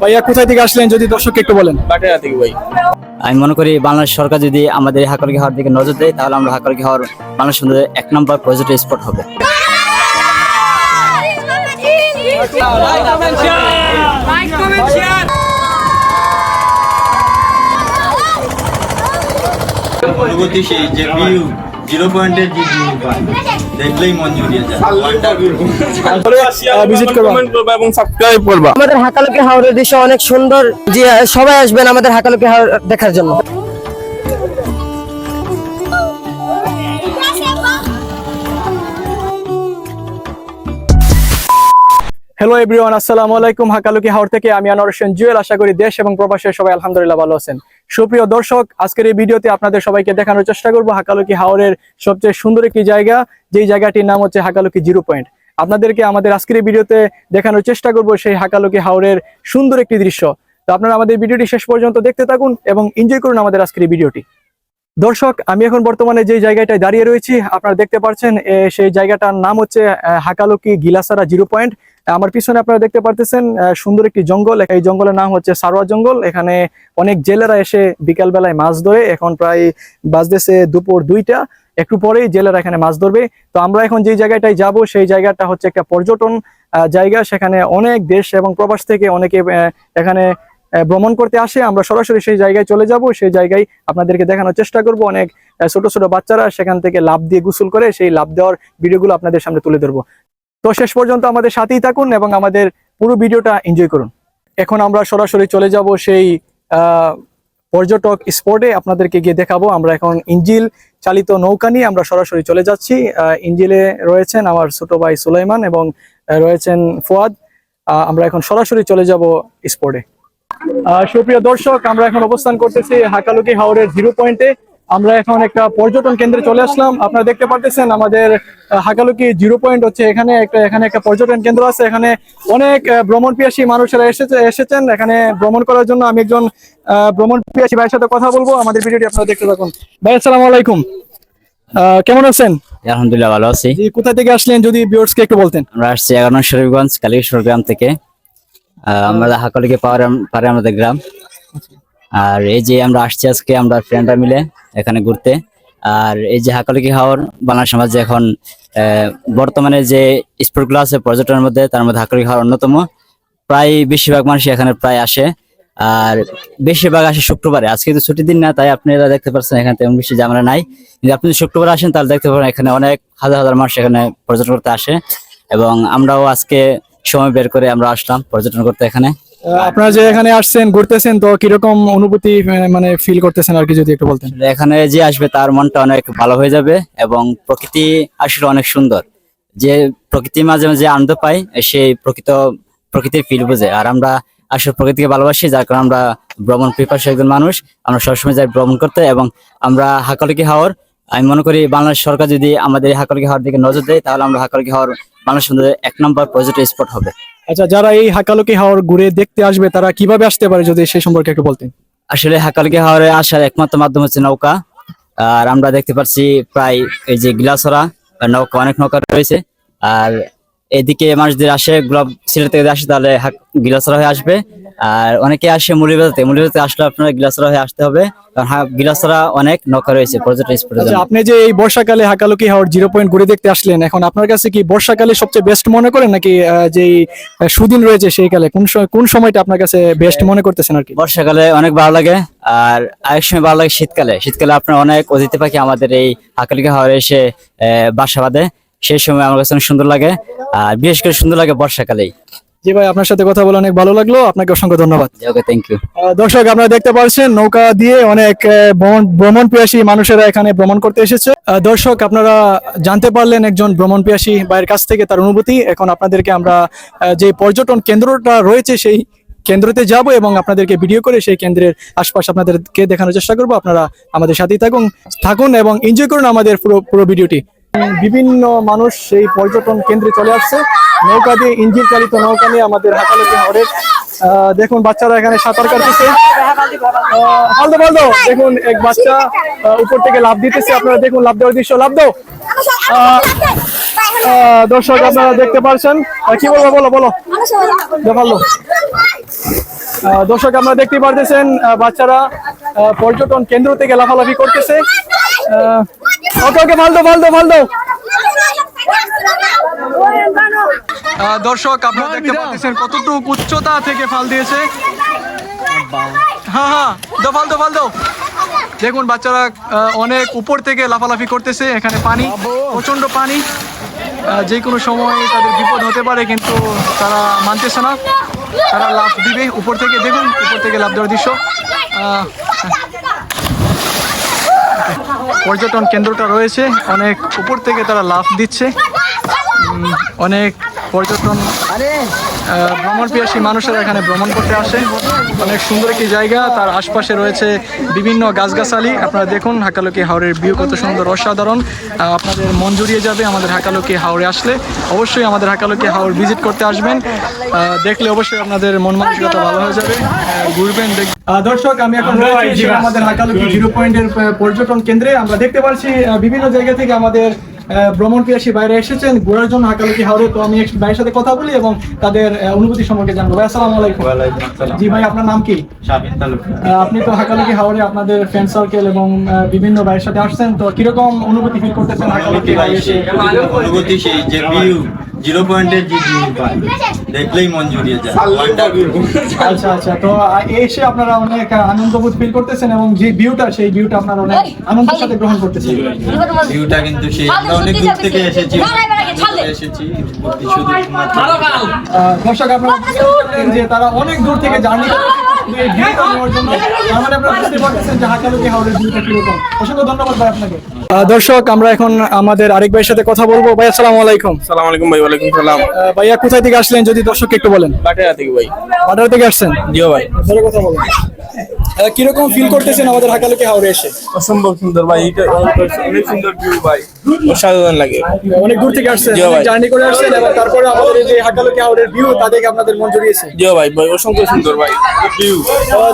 ভাইয়া কোথায় থেকে আসলেন যদি দর্শককে একটু বলেন? বাটেরা থেকে ভাই। আমি মনে করি বাংলাদেশ সরকার যদি আমাদের এই হাকালকি হাওয়ার দিকে নজর দেয় তাহলে আমরা হাকালকি হাওয়ার বাংলাদেশ মধ্যে এক নম্বর পজিটিভ স্পট হবে। অনুভূতি সেই যে ভিউ জিরো পয়েন্টের যে ভিউ দেখলেই মন জুড়িয়ে যায়। ভিজিট করবা। এবং সাবস্ক্রাইব করবা। আমাদের হাকালুকি হাওড়ের দৃশ্য অনেক সুন্দর যে সবাই আসবেন আমাদের হাকালুকি হাওড় দেখার জন্য। হ্যালো এভরিওয়ান আসসালামু আলাইকুম। হাকালুকি হাওর থেকে আমি আনোয়ার জুয়েল। আশা করি দেশ এবং প্রবাসে সবাই আলহামদুলিল্লাহ ভালো আছেন। সুপ্রিয় দর্শক, আজকের এই ভিডিওতে আপনাদের সবাইকে দেখানোর চেষ্টা করব হাকালুকি হাওরের সবচেয়ে সুন্দর একটি জায়গা, যেই জায়গাটির নাম হচ্ছে হাকালুকি জিরো পয়েন্ট। আপনাদেরকে আমাদের আজকের এই ভিডিওতে দেখানোর চেষ্টা করব সেই হাকালুকি হাওরের সুন্দর একটি দৃশ্য। তো আপনারা আমাদের ভিডিওটি শেষ পর্যন্ত দেখতে থাকুন এবং এনজয় করুন আমাদের আজকের এই ভিডিওটি। দর্শক, আমি এখন বর্তমানে যে জায়গাটায় দাঁড়িয়ে রয়েছি, আপনারা দেখতে পাচ্ছেন সেই জায়গাটার নাম হচ্ছে হাকালুকি গিলাসারা জিরো পয়েন্ট। আমার পিছনে আপনারা দেখতে পারতেছেন সুন্দর একটি জঙ্গল। এই জঙ্গলের নাম হচ্ছে সারোয়া জঙ্গল। এখানে অনেক জেলেরা এসে বিকাল বেলায় মাছ ধরে, এখন প্রায় বাজতেছে দুপুর দুইটা। একটু পরেই জেলেরা এখানে মাছ ধরবে। তো আমরা এখন যে জায়গাটায় যাব, সেই জায়গাটা হচ্ছে একটা পর্যটন জায়গা। সেখানে অনেক দেশ এবং প্রবাস থেকে অনেকে এখানে ভ্রমণ করতে আসে। আমরা সরাসরি সেই জায়গায় চলে যাব। সেই জায়গায় আপনাদেরকে দেখানোর চেষ্টা করব। অনেক ছোট ছোট বাচ্চারা সেখান থেকে লাভ দিয়ে গোসল করে সেই লাভ দেওয়ার ভিডিওগুলো আপনাদের সামনে তুলে ধরবো। তো শেষ পর্যন্ত আমাদের সাথেই থাকুন এবং আমাদের পুরো ভিডিওটা এনজয় করুন। এখন আমরা সরাসরি চলে যাব সেই পর্যটক স্পটে। আপনাদেরকে গিয়ে দেখাবো। আমরা এখন ইঞ্জিল চালিত নৌকা নিয়ে আমরা সরাসরি চলে যাচ্ছি। ইঞ্জিলে রয়েছেন আমার ছোট ভাই সুলাইমান এবং রয়েছেন ফুয়াদ। আমরা এখন সরাসরি চলে যাব স্পটে। সুপ্রিয় দর্শক, আমরা এখন অবস্থান করতেছি হাকালুকি হাওরের জিরো পয়েন্টে আমরা এখন একটা পর্যটন কেন্দ্রে চলে আসলাম। আপনারা দেখতে পারতেছেন আমাদের হাকালুকি জিরো পয়েন্ট হচ্ছে এখানে একটা এখানে একটা পর্যটন কেন্দ্র আছে। এখানে অনেক ভ্রমণ পিয়াসী মানুষেরা এসেছে এসেছেন। এখানে ভ্রমণ করার জন্য আমি একজন ভ্রমণ পিয়াসী ভাইয়ের সাথে কথা বলব। আমাদের ভিডিওটি আপনারা দেখতে থাকুন। ভাই আসসালামু আলাইকুম। কেমন আছেন? আলহামদুলিল্লাহ ভালো আছি। কোথা থেকে আসলেন যদি ভিউয়ার্সকে একটু বলতেন? আমরা আসছি এগারো শরীফগঞ্জ কালীশ্বর গ্রাম থেকে। আহ, আমরা হাকালকি পাহাড়ে পারে আমাদের গ্রাম। আর এই যে আমরা আসছি আজকে আমরা ফ্রেন্ডরা মিলে এখানে ঘুরতে। আর এই যে হাকালকি হাওর বাংলা সমাজে এখন বর্তমানে যে স্পোর্টগুলো আছে পর্যটনের মধ্যে, তার মধ্যে হাকালকি হাওর অন্যতম। প্রায় বেশিরভাগ মানুষ এখানে প্রায় আসে। আর বেশিরভাগ আসে শুক্রবারে। আজকে তো ছুটির দিন না, তাই আপনারা দেখতে পাচ্ছেন এখানে তেমন বেশি ঝামেলা নাই। কিন্তু আপনি যদি শুক্রবার আসেন, তাহলে দেখতে পারেন এখানে অনেক হাজার হাজার মানুষ এখানে পর্যটন করতে আসে। এবং আমরাও আজকে সময় বের করে আমরা আসলাম পর্যটন করতে এখানে। আপনারা যে এখানে আসছেন, ঘুরতেছেন, তো কীরকম অনুভূতি মানে ফিল করতেছেন আর কি যদি একটু বলতেন? এখানে যে আসবে, তার মনটা অনেক ভালো হয়ে যাবে এবং প্রকৃতি আসলে অনেক সুন্দর। যে প্রকৃতির মাঝে মাঝে আনন্দ পাই সেই প্রকৃত, প্রকৃতির ফিল বোঝে। আর আমরা আসলে প্রকৃতিকে ভালোবাসি, যার কারণে আমরা ভ্রমণ পিপাসী একজন মানুষ। আমরা সবসময় যাই ভ্রমণ করতে এবং আমরা হাকালকি হাওর আমি মনে করি বাংলাদেশ সরকার যদি আমাদের এই হাকালকি হাওয়ার দিকে নজর দেয় তাহলে আমরা হাকালকি হওয়ার বাংলাদেশ সুন্দর এক নম্বর পজিটিভ স্পট হবে। আচ্ছা যারা এই হাকালকি হাওর ঘুরে দেখতে আসবে তারা কীভাবে আসতে পারে যদি সেই সম্পর্কে একটু বলতেন? আসলে হাকালকি হাওরে আসার একমাত্র মাধ্যম হচ্ছে নৌকা। আর আমরা দেখতে পারছি প্রায় এই যে গ্লাসরা নৌকা অনেক নৌকা রয়েছে। আর এদিকে মানুষদের আসে গ্লোব সিলেট থেকে আসে তাহলে গিলাসরা হয়ে আসবে। আর অনেকে আসে মুলিবাজাতে মুলিবাজাতে আসলে আপনারা গিলাসরা হয়ে আসতে হবে। কারণ গিলাসরা অনেক নৌকা রয়েছে পর্যটন স্পটের আচ্ছা আপনি যে এই বর্ষাকালে হাকালুকি হাওর জিরো পয়েন্ট ঘুরে দেখতে আসলেন এখন আপনার কাছে কি বর্ষাকালে সবচেয়ে বেস্ট মনে করেন নাকি যেই সুদিন রয়েছে সেই কালে? কোন কোন সময়টা আপনার কাছে বেস্ট মনে করতেছেন আর কি? বর্ষাকালে অনেক ভালো লাগে আর আরেক সময় ভালো লাগে শীতকালে। শীতকালে আপনার অনেক অতিথি পাখি আমাদের এই হাকালিকা হাওয়ারে এসে আহ, বাসা বাঁধে। সেই সময় আমার কাছে অনেক সুন্দর লাগে। আর বিশেষ করে সুন্দর লাগে বর্ষাকালেই। জি ভাই আপনার সাথে কথা বলে অনেক ভালো লাগল। আপনাকে অসংখ্য ধন্যবাদ। ওকে থ্যাংক ইউ দর্শক আপনারা দেখতে পাচ্ছেন নৌকা দিয়ে অনেক ভ্রমণ পিয়াসী মানুষেরা এখানে ভ্রমণ করতে এসেছে। দর্শক আপনারা জানতে পারলেন একজন ভ্রমণ পিয়াসী ভাইয়ের কাছ থেকে তার অনুভূতি। এখন আপনাদেরকে আমরা যে পর্যটন কেন্দ্রটা রয়েছে সেই কেন্দ্রতে যাব এবং আপনাদেরকে ভিডিও করে সেই কেন্দ্রের আশপাশ আপনাদেরকে দেখানোর চেষ্টা করব। আপনারা আমাদের সাথেই থাকুন থাকুন এবং এনজয় করুন আমাদের পুরো পুরো ভিডিওটি বিভিন্ন মানুষ সেই পর্যটন কেন্দ্রে চলে আসছে। নৌকা দিয়ে ইঞ্জিন চালিত নৌকা নিয়ে আমাদের হাতালের হাওড়ের দেখুন বাচ্চারা এখানে সাঁতার কাটতেছে। হালদো হালদো দেখুন এক বাচ্চা উপর থেকে লাভ দিতেছে। আপনারা দেখুন লাভ দেওয়ার দৃশ্য লাভ দো দর্শক আপনারা দেখতে পাচ্ছেন আহ, কি বলব বলো বলো। আহ, দর্শক আপনারা দেখতে পারতেছেন বাচ্চারা পর্যটন কেন্দ্র থেকে লাফালাফি করতেছে। ওকে দর্শক আপনারা দেখতে পাচ্ছেন কতটুকু উচ্চতা থেকে ফাল দিয়েছে। হ্যাঁ হ্যাঁ দো ফাল ফাল দেখুন বাচ্চারা অনেক উপর থেকে লাফালাফি করতেছে এখানে পানি প্রচণ্ড পানি। যে কোনো সময় তাদের বিপদ হতে পারে কিন্তু তারা মানতেছে না। তারা লাফ দিবে উপর থেকে দেখুন উপর থেকে লাফ দেওয়ার দৃশ্য। আহ, পর্যটন কেন্দ্রটা রয়েছে। অনেক উপর থেকে তারা লাভ দিচ্ছে। অনেক পর্যটন আহ, ভ্রমণ পিয়াসী মানুষেরা এখানে ভ্রমণ করতে আসে। অনেক সুন্দর একটি জায়গা তার আশপাশে রয়েছে বিভিন্ন গাছগাছালি। আপনারা দেখুন হাকালুকি হাওড়ের ভিউ কত সুন্দর অসাধারণ। আপনাদের মন জুড়িয়ে যাবে আমাদের হাকালুকি হাওড়ে আসলে। অবশ্যই আমাদের হাকালুকি হাওড় ভিজিট করতে আসবেন। আহ, দেখলে অবশ্যই আপনাদের মন মানসিকতা ভালো হয়ে যাবে। ঘুরবেন দর্শক আমি এখন রয়েছি আমাদের হাকালুকি জিরো পয়েন্টের পর্যটন কেন্দ্রে। আমরা দেখতে পাচ্ছি বিভিন্ন জায়গা থেকে আমাদের ভ্রমণ পিয়াসী বাইরে এসেছেন ঘোরার জন্য হাকালুকি হাওড়ে তো আমি একটু ভাইয়ের সাথে কথা বলি এবং তাদের অনুভূতি সম্পর্কে জানব। ভাই আসসালামু আলাইকুম। জি ভাই আপনার নাম কি? আপনি তো হাকালুকি হাওড়ে আপনাদের ফ্রেন্ড সার্কেল এবং বিভিন্ন ভাইয়ের সাথে আসছেন। তো কীরকম অনুভূতি ফিল করতেছেন হাকালুকি এসে? অনুভূতি সেই যে ভিউ জিরো পয়েন্টের যে ভিউ পাই দেখলেই মন জুড়িয়ে যায়। আচ্ছা আচ্ছা। তো এসে আপনারা অনেক আহ, আনন্দবোধ ফিল করতেছেন এবং যে ভিউটা সেই ভিউটা আপনারা অনেক আনন্দের সাথে গ্রহণ করতেছেন। ভিউটা কিন্তু সেই আমরা অনেক দূর থেকে এসেছি। এসেছি। আহ, দর্শক আপনারা যে তারা অনেক দূর থেকে জার্নি নেওয়ার জন্য আপনারা বুঝতে পারতেছেন যে হাকালুকি হাওড়ের ভিউটা কীরকম। অসংখ্য ধন্যবাদ ভাই আপনাকে। দর্শক আমরা এখন আমাদের আরেক ভাইয়ের সাথে কথা বলব। ভাই আসসালামু আলাইকুম। সালাম আলাইকুম ভাই ওয়ালাইকুম সালাম। ভাইয়া কোথায় থেকে আসলেন যদি দর্শককে একটু বলেন? বাটেরা থেকে ভাই। বাটার থেকে আসছেন? জিও ভাই। ধরে কথা বলেন। কীরকম ফিল করতেছেন আমাদের হাকালুকি হাওড়ে এসে? অসম্ভব সুন্দর ভাই এটা অনেক সুন্দর ভিউ ভাই। অসাধারণ লাগে। অনেক দূর থেকে আসছেন জার্নি করে আসছেন এবং তারপরে আমাদের এই যে হাকালুকি হাওড়ের ভিউ তা দেখে আপনাদের মন জুড়িয়েছে। জিও ভাই ভাই অসংখ্য সুন্দর ভাই ভিউ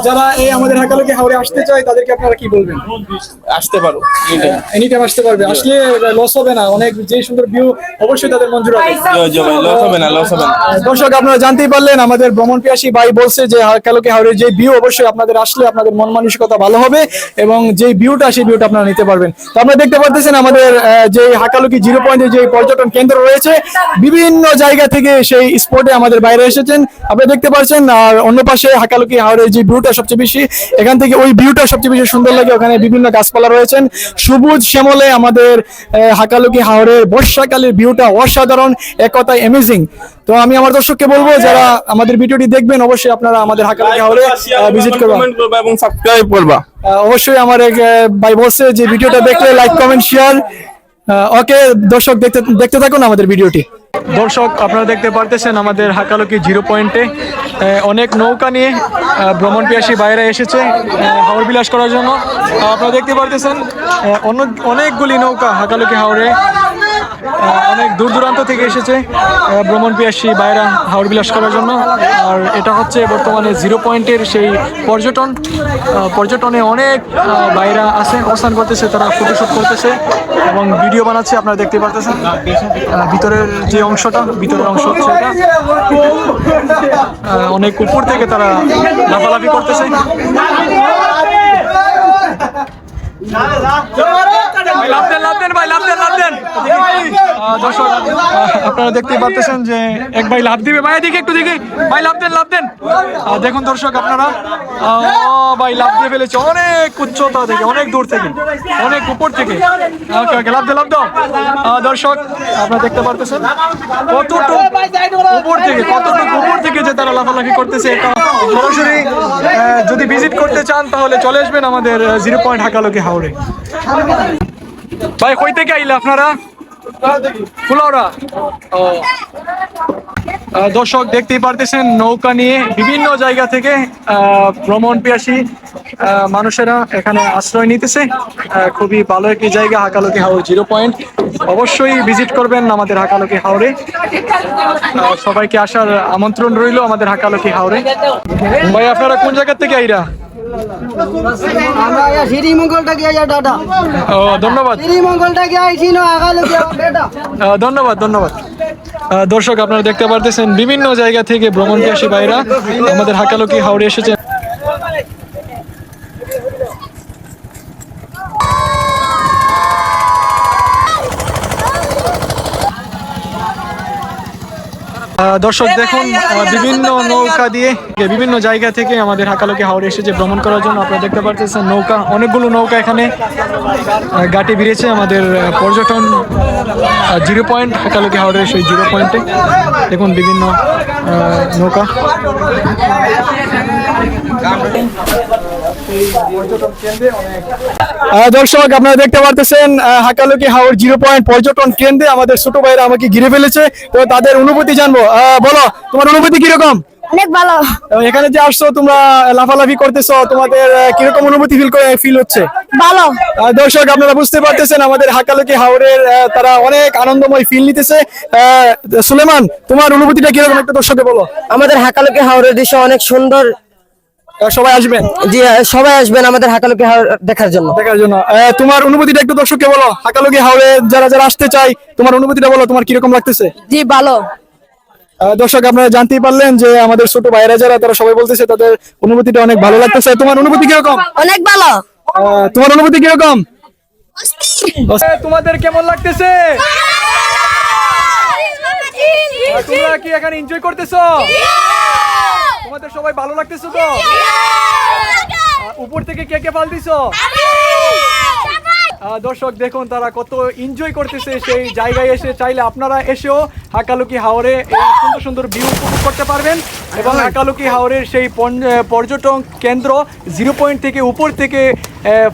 যারা এই আমাদের হাকালুকি হাওড়ে আসতে চায় তাদেরকে আপনারা কি বলবেন? আসতে পারো এইটাই। এনি টাইম আসতে পারবে। আসলে লস হবে না। অনেক যে সুন্দর ভিউ অবশ্যই তাদের মন জিও ভাই লস হবে না লস হবে না। দর্শক আপনারা জানতেই পারলেন আমাদের ভ্রমণ পিয়াসী ভাই বলছে যে হাকালুকি হাওড়ের যে ভিউ অবশ্যই আপনাদের আসলে আপনাদের মন মানসিকতা ভালো হবে এবং যে ভিউটা সেই ভিউটা আপনারা নিতে পারবেন। তো আপনারা দেখতে পারতেছেন আমাদের যে হাকালুকি জিরো পয়েন্টে যে পর্যটন কেন্দ্র রয়েছে বিভিন্ন জায়গা থেকে সেই স্পটে আমাদের বাইরে এসেছেন। আপনারা দেখতে পাচ্ছেন আর অন্য পাশে হাকালুকি হাওড়ের যে ভিউটা সবচেয়ে বেশি এখান থেকে ওই ভিউটা সবচেয়ে বেশি সুন্দর লাগে। ওখানে বিভিন্ন গাছপালা রয়েছেন। সবুজ শ্যামলে আমাদের হাকালুকি হাওড়ের বর্ষাকালের ভিউটা অসাধারণ এক কথায় অ্যামেজিং তো আমি আমার দর্শককে বলব যারা আমাদের ভিডিওটি দেখবেন অবশ্যই আপনারা আমাদের হাকালুকি হাওড়ে ভিজিট করবেন এবং সাবস্ক্রাইব করবা। অবশ্যই আমার এক ভাই বলছে যে ভিডিওটা দেখলে লাইক কমেন্ট শেয়ার ওকে দর্শক দেখতে দেখতে থাকুন আমাদের ভিডিওটি। দর্শক, আপনারা দেখতে পারতেছেন আমাদের হাকালুকি জিরো পয়েন্টে অনেক নৌকা নিয়ে ভ্রমণ পিয়াসী বাইরে এসেছে হাওড় বিলাস করার জন্য। আপনারা দেখতে পারতেছেন অনেকগুলি নৌকা হাকালুকি হাওড়ে অনেক দূর দূরান্ত থেকে এসেছে ভ্রমণ পিয়াসী বাইরা হাওড় বিলাস করার জন্য। আর এটা হচ্ছে বর্তমানে জিরো পয়েন্টের সেই পর্যটন পর্যটনে অনেক বাইরা আছে অবস্থান করতেছে, তারা ফটোশুট করতেছে এবং ভিডিও বানাচ্ছে, আপনারা দেখতে পারতেছেন। ভিতরের যে অংশটা, ভিতরের অংশ হচ্ছে এটা। অনেক উপর থেকে তারা লাফালাফি করতেছে। ভাই দর্শক, আপনারা দেখতেই পাচ্ছেন যে এক ভাই লাভ দিবে। ভাই, এদিকে একটু দিকে ভাই, লাভ দেন লাভ দেন। দেখুন দর্শক আপনারা। ভাই, লাভ দিয়ে ফেলেছে। অনেক উচ্চতা থেকে, অনেক দূর থেকে, অনেক উপর থেকে। লাভ দে, লাভ দাও। দর্শক, আপনারা দেখতে পারতেছেন কতটুকু উপর থেকে, কতটুকু উপর থেকে যে তারা লাফালাফি করতেছে। এটা সরাসরি যদি ভিজিট করতে চান, তাহলে চলে আসবেন আমাদের জিরো পয়েন্ট হাকালোকি হাওড়ে। ভাই, কই থেকে আইলে আপনারা? ও। দর্শক, দেখতেই পারতেছেন, নৌকা নিয়ে বিভিন্ন জায়গা থেকে ভ্রমণ পিয়াসী মানুষেরা এখানে আশ্রয় নিতেছে। খুবই ভালো একটি জায়গা, হাকালকি হাওড় জিরো পয়েন্ট। অবশ্যই ভিজিট করবেন আমাদের হাকালকি হাওড়ে সবাইকে আসার আমন্ত্রণ রইল আমাদের হাকালকি হাওড়ে ভাই, আপনারা কোন জায়গা থেকে আইরা? ধন্যবাদ। ধন্যবাদ ধন্যবাদ। দর্শক আপনারা দেখতে পারতেছেন বিভিন্ন জায়গা থেকে ভ্রমণ বাইরা ভাইরা আমাদের হাকালুকি হাওড়ে এসেছে দর্শক, দেখুন বিভিন্ন নৌকা দিয়ে, বিভিন্ন জায়গা থেকে আমাদের হাকালুকি হাওড়ে এসেছে ভ্রমণ করার জন্য। আপনারা দেখতে পারতেছেন নৌকা, অনেকগুলো নৌকা এখানে ঘাটে ভিড়েছে আমাদের পর্যটন জিরো পয়েন্ট, হাকালুকি হাওড়ের সেই জিরো পয়েন্টে। দেখুন, বিভিন্ন নৌকা। দর্শক আপনারা দেখতে পারতেছেন হাকালুকি হাওড় জিরো পয়েন্ট পর্যটন কেন্দ্রে আমাদের ছোট ভাইরা আমাকে ঘিরে ফেলেছে। তো তাদের অনুভূতি জানব। আহ, বলো তোমার অনুভূতি কীরকম? অনেক ভালো। এখানে যে আসছো তোমরা লাফালাফি করতেছো তোমাদের কীরকম অনুভূতি ফিল করে ফিল হচ্ছে? ভালো। আহ, দর্শক আপনারা বুঝতে পারতেছেন আমাদের হাকালুকি হাওড়ের আহ, তারা অনেক আনন্দময় ফিল নিতেছে। আহ, সুলেমান তোমার অনুভূতিটা কীরকম? একটা দর্শকে বলো। আমাদের হাকালুকি হাওড়ের দৃশ্য অনেক সুন্দর সবাই আসবেন? জি সবাই আসবেন আমাদের হাকালুকি হাওড় দেখার জন্য। দেখার জন্য। তোমার অনুভূতিটা একটু দর্শককে বলো। হাকালুকি হাওড়ে যারা যারা আসতে চাই তোমার অনুভূতিটা বলো তোমার কীরকম লাগতেছে? জি ভালো। দর্শক আপনারা জানতেই পারলেন যে আমাদের ছোট ভাইরা যারা তারা সবাই বলতেছে তাদের অনুভূতিটা অনেক ভালো লাগতেছে। তোমার অনুভূতি কীরকম? অনেক ভালো। তোমার অনুভূতি কীরকম? তোমাদের কেমন লাগতেছে? তোমরা কি এখানে এনজয় করতেছো? তোমাদের সবাই ভালো লাগতেছে তো? উপর থেকে কে কে ফাল দিছো? দর্শক দেখুন তারা কত এনজয় করতেছে সেই জায়গায় এসে। চাইলে আপনারা এসেও হাকালুকি হাওরে সুন্দর সুন্দর ভিউ উপভোগ করতে পারবেন এবং হাকালুকি হাওরের সেই পর্যটন কেন্দ্র জিরো পয়েন্ট থেকে উপর থেকে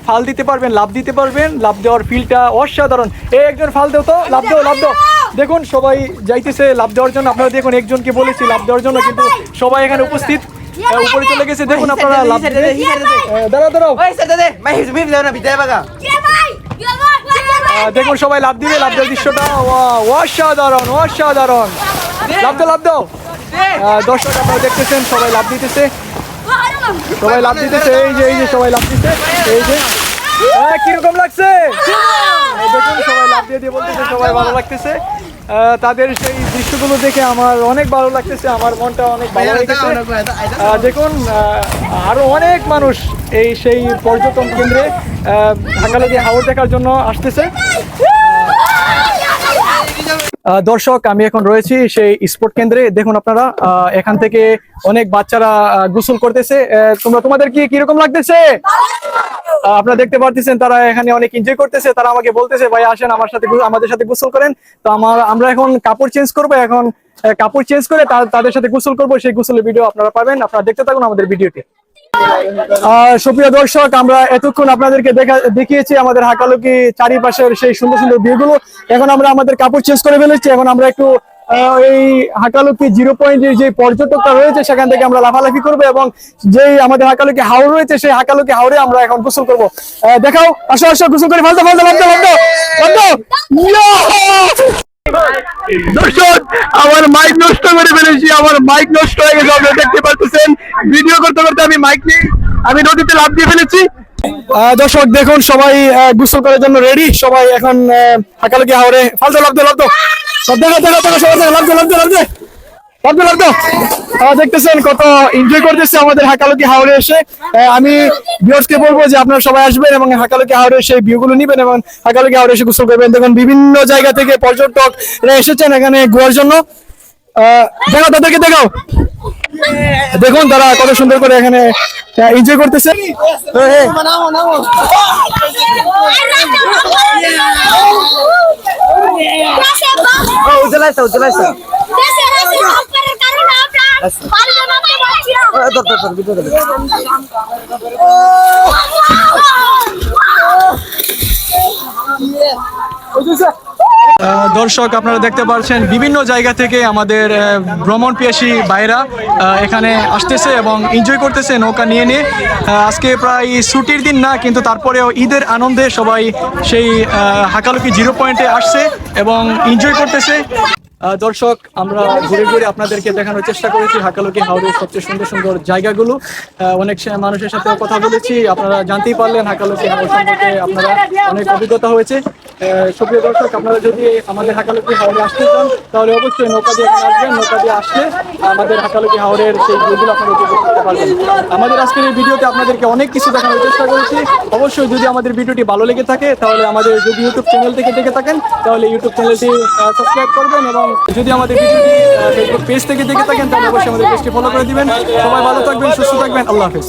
ফাল দিতে পারবেন লাভ দিতে পারবেন। লাভ দেওয়ার ফিলটা অসাধারণ। এই একজন ফাল দেও তো। লাভ দেও লাভ দাও। দেখুন সবাই যাইতেছে লাভ দেওয়ার জন্য। আপনারা দেখুন একজনকে বলেছি লাভ দেওয়ার জন্য কিন্তু সবাই এখানে উপস্থিত। উপরে চলে গেছে। দেখুন আপনারা লাভ দাঁড়াও দাঁড়াও। দেখুন সবাই লাভ দিবে। লাভ দেওয়ার দৃশ্যটা ওয়া- অসাধারণ অসাধারণ। লাভ দাও লাভ দাও। দর্শক আপনারা দেখতেছেন সবাই লাভ দিতেছে। সবাই লাভ দিতেছে। এই যে এই যে সবাই লাভ দিতে এই যে। কীরকম লাগছে? দেখুন সবাই লাভ দিয়ে দিয়ে বলতেছে সবাই ভালো লাগতেছে। আহ, তাদের সেই দৃশ্যগুলো দেখে আমার অনেক ভালো লাগতেছে আমার মনটা অনেক ভালো লাগতেছে আহ, দেখুন আহ, আরও অনেক মানুষ এই সেই পর্যটন কেন্দ্রে ঢাকালাগি হাওড় দেখার জন্য আসতেছে। দর্শক, আমি এখন রয়েছি সেই স্পোর্ট কেন্দ্রে। দেখুন আপনারা এখান থেকে অনেক বাচ্চারা গোসল করতেছে। তোমরা, তোমাদের কি কীরকম লাগতেছে? আপনারা দেখতে পারতেছেন, তারা এখানে অনেক এনজয় করতেছে। তারা আমাকে বলতেছে, ভাই, আসেন, আমার সাথে আমাদের সাথে গোসল করেন। তো আমার, আমরা এখন কাপড় চেঞ্জ করব। এখন কাপড় চেঞ্জ করে তাদের সাথে গোসল করব। সেই গোসলের ভিডিও আপনারা পাবেন। আপনারা দেখতে থাকুন আমাদের ভিডিওটি সুপ্রিয় দর্শক আমরা এতক্ষণ আপনাদেরকে দেখা দেখিয়েছি আমাদের হাকালুকি চারিপাশের সেই সুন্দর সুন্দর ভিউগুলো এখন আমরা আমাদের কাপড় চেঞ্জ করে ফেলেছি এখন আমরা একটু এই হাকালুকি জিরো পয়েন্টের যে পর্যটকটা রয়েছে সেখান থেকে আমরা লাফালাফি করব এবং যেই আমাদের হাকালুকি হাওড় রয়েছে সেই হাকালুকি হাওড়ে আমরা এখন গোসল করব দেখাও আসো আসো গোসল করে ফালতো ফালতো ফালতো ফালতো ফালতো দর্শক, আমার মাইক নষ্ট করে ফেলেছি, আমার মাইক নষ্ট হয়ে গেছে, আপনারা দেখতে পাচ্ছেন ভিডিও করতে করতে আমি মাইক নিয়ে, আমি নদীতে লাভ দিয়ে ফেলেছি। দর্শক, দেখুন, সবাই গোসল করার জন্য রেডি সবাই এখন ফাঁকা হাকালুকি হাওড়ে ফালতে লাভ দে লাভ দো। সব দেখো দেখো দেখো, সবাই লাভ দে লাভ দে লাভ দো। দেখতেছেন কত এনজয় করতেছে আমাদের হাকালুকি হাওড়ে এসে। আমি ভিউয়ার্সকে বলব যে আপনারা সবাই আসবেন এবং হাকালুকি হাওড়ে এসে ভিউগুলো নিবেন এবং হাকালুকি হাওড়ে এসে গোসল করবেন। দেখুন, বিভিন্ন জায়গা থেকে পর্যটকরা এসেছেন এখানে গোয়ার জন্য। দেখো তাদেরকে দেখো দেখুন তারা কত সুন্দর করে এখানে এনজয় করতেছে আহ, দর্শক আপনারা দেখতে পাচ্ছেন বিভিন্ন জায়গা থেকে আমাদের ভ্রমণ পিয়াসী আহ, এখানে আসতেছে এবং এনজয় করতেছে নৌকা নিয়ে নিয়ে। আজকে প্রায় ছুটির দিন না কিন্তু তারপরেও ঈদের আনন্দে সবাই সেই হাকালুকি জিরো পয়েন্টে আসছে এবং এনজয় করতেছে। দর্শক আমরা ঘুরে ঘুরে আপনাদেরকে দেখানোর চেষ্টা করেছি হাকালুকি হাওড়ের সবচেয়ে সুন্দর সুন্দর জায়গাগুলো। অনেক মানুষের সাথে কথা বলেছি আপনারা জানতেই পারলেন হাকালুকি হাওড় সম্পর্কে আপনারা অনেক অভিজ্ঞতা হয়েছে। সুপ্রিয় দর্শক, আপনারা যদি আমাদের হাকালুকি হাওড়ে আসতে চান, তাহলে অবশ্যই নৌকা দিয়ে আসবেন। নৌকা দিয়ে আসলে আমাদের হাকালুকি হাওড়ের সেই ভিউগুলো আপনারা উপভোগ করতে পারবেন। আমাদের আজকের এই ভিডিওতে আপনাদেরকে অনেক কিছু দেখানোর চেষ্টা করেছি। অবশ্যই যদি আমাদের ভিডিওটি ভালো লেগে থাকে, তাহলে আমাদের যদি ইউটিউব চ্যানেল থেকে দেখে থাকেন, তাহলে ইউটিউব চ্যানেলটি সাবস্ক্রাইব করবেন এবং যদি আমাদের ভিডিওটি ফেসবুক পেজ থেকে দেখে থাকেন, তাহলে অবশ্যই আমাদের পেজটি ফলো করে দিবেন। সবাই ভালো থাকবেন, সুস্থ থাকবেন। আল্লাহ হাফিজ।